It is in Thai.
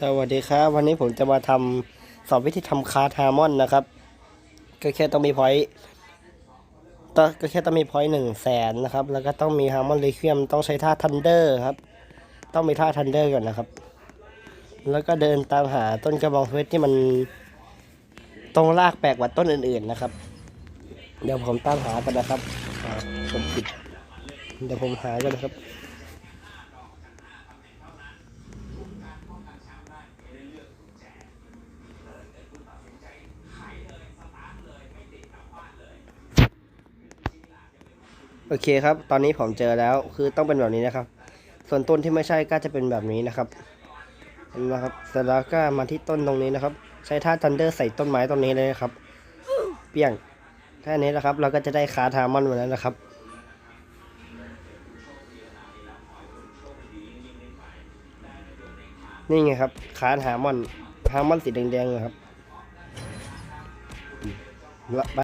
สวัสดีครับ วันนี้ผมจะมาทำสอนวิธีทำคาร์ทามอนนะครับ ก็แค่ต้องมีพอยต์ต้องก็แค่ต้องมีพอยต์หนึ่งแสนนะครับ แล้วก็ต้องมีฮาร์มอนเลเคียมต้องใช้ท่าทันเดอร์ครับ ต้องมีท่าทันเดอร์ก่อนนะครับ แล้วก็เดินตามหาต้นกระบองเพชรที่มันตรงรากแปลกกว่าต้นอื่นๆนะครับ เดี๋ยวผมตามหากันนะครับอ่าผมผิดเดี๋ยวผมหากันนะครับ โอเคครับ ตอนนี้ผมเจอแล้วคือต้องเป็นแบบนี้นะครับ ส่วนต้นที่ไม่ใช่ก็จะเป็นแบบนี้นะครับนะครับเสร็จแล้วก็มาที่ต้นตรงนี้นะครับ ใช้ท่าทันเดอร์ใส่ต้นไม้ตรงนี้เลยนะครับ เปี้ยงแค่นี้นะครับ เราก็จะได้คาทามอนมาแล้วนะครับนี่ไงครับคาทามอนฮามอนสีแดงๆนะครับ